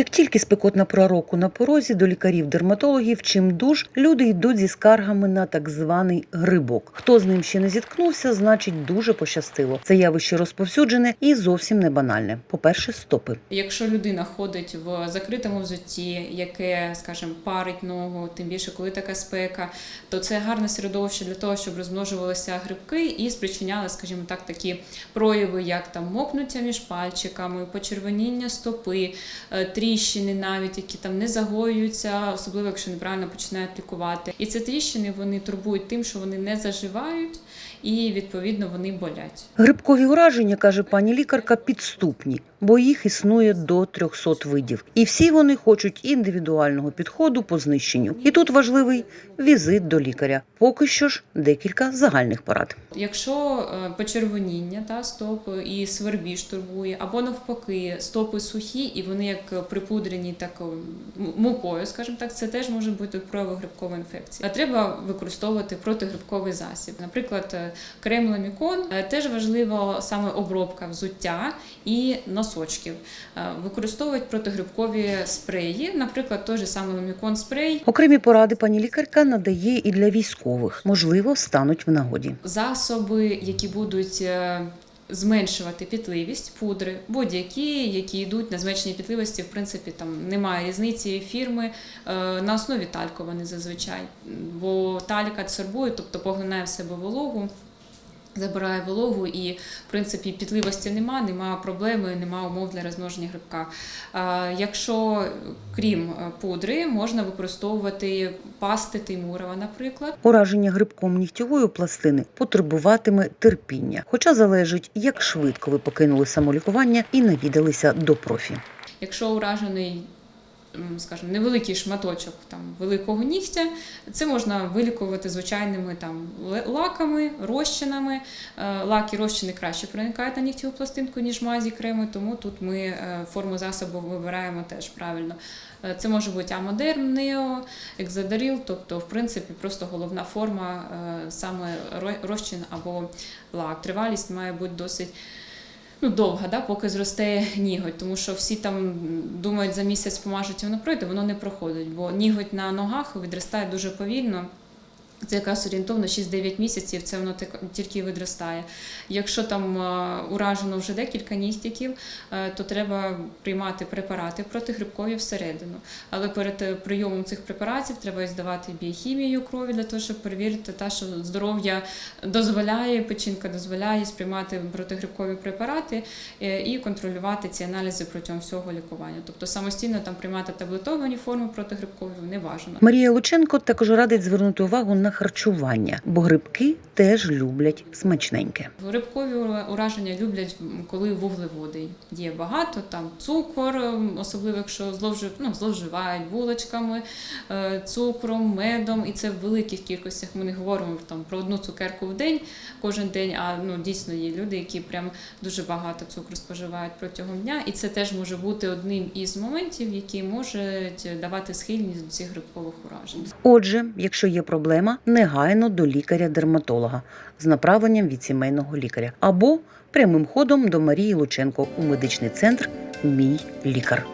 Як тільки спекотна пора року на порозі до лікарів-дерматологів чимдуж люди йдуть зі скаргами на так званий грибок. Хто з ним ще не зіткнувся, значить дуже пощастило. Це явище розповсюджене і зовсім не банальне. По-перше, стопи. Якщо людина ходить в закритому взутті, яке, скажімо, парить ногу, тим більше коли така спека, то це гарне середовище для того, щоб розмножувалися грибки і спричиняли, скажімо так, такі прояви, як там мокнуття між пальчиками, почервоніння стопи, е, тріщини, навіть які там не загоюються, особливо якщо неправильно починають лікувати. І ці тріщини вони турбують тим, що вони не заживають і відповідно вони болять. Грибкові ураження, каже пані лікарка, підступні, бо їх існує до 300 видів. І всі вони хочуть індивідуального підходу по знищенню. І тут важливий візит до лікаря. Поки що ж декілька загальних порад. Якщо е, почервоніння та стоп і свербіж турбує, або навпаки, стопи сухі і вони як припудрені так мукою, скажімо так, це теж може бути прояви грибкової інфекції. А треба використовувати протигрибковий засіб. Наприклад, е, крем ламікон Е, теж важливо саме обробка взуття і носочків. Е, Використовують протигрибкові спреї, наприклад, той же самий ламікон спрей. Окремі поради пані лікарка надає і для військових, можливо, стануть в нагоді. засоби, які будуть зменшувати пітливість, пудри, будь-які, які йдуть на зменшення пітливості, в принципі, там немає різниці фірми е, на основі тальку вони зазвичай, бо талька адсорбує, тобто поглинає в себе вологу. Забирає вологу і, в принципі, пітливості нема, нема проблеми, нема умов для розмноження грибка. Якщо крім е, пудри, можна використовувати пасти Теймурова, наприклад. Ураження грибком нігтєвої пластини потребуватиме терпіння, хоча залежить, як швидко ви покинули самолікування і навідалися до профі. Якщо уражений, скажімо, невеликий шматочок там великого нігтя, це можна вилікувати звичайними там лаками, розчинами. Е, Лаки, розчини краще проникають на нігтєву пластинку, ніж мазі креми, тому тут ми е, форму засобу вибираємо теж правильно. Е, Це може бути амодерм, нео, екзодаріл, тобто, в принципі, просто головна форма саме розчин або лак. Тривалість має бути досить ну, довга, да, поки зросте ніготь, тому що всі там думають, за місяць помажуть і воно пройде, воно не проходить, бо ніготь на ногах відростає дуже повільно. Це якраз орієнтовно 6-9 місяців, це воно тільки відростає. Якщо там е, уражено вже декілька нігтиків, е, то треба приймати препарати протигрибкові всередину. Але перед е, прийомом цих препаратів треба здавати біохімію крові для того, щоб перевірити те, що здоров'я дозволяє, печінка дозволяє сприймати протигрибкові препарати і контролювати ці аналізи протягом всього лікування. Тобто самостійно там приймати таблетовані форми протигрибкові не бажано. Марія Лученко також радить звернути увагу на харчування, бо грибки теж люблять смачненьке. Грибкові ураження люблять, коли вуглеводи є багато, там цукор, особливо якщо зловжив, ну, зловживають булочками, е, цукром, медом, і це в великих кількостях. Ми не говоримо там про одну цукерку в день кожен день. А ну дійсно є люди, які прям дуже багато цукру споживають протягом дня, і це теж може бути одним із моментів, які можуть давати схильність до цих грибкових уражень. Отже, якщо є проблема, негайно до лікаря-дерматолога з направленням від сімейного лікаря або прямим ходом до Марії Лученко у медичний центр Мій лікар.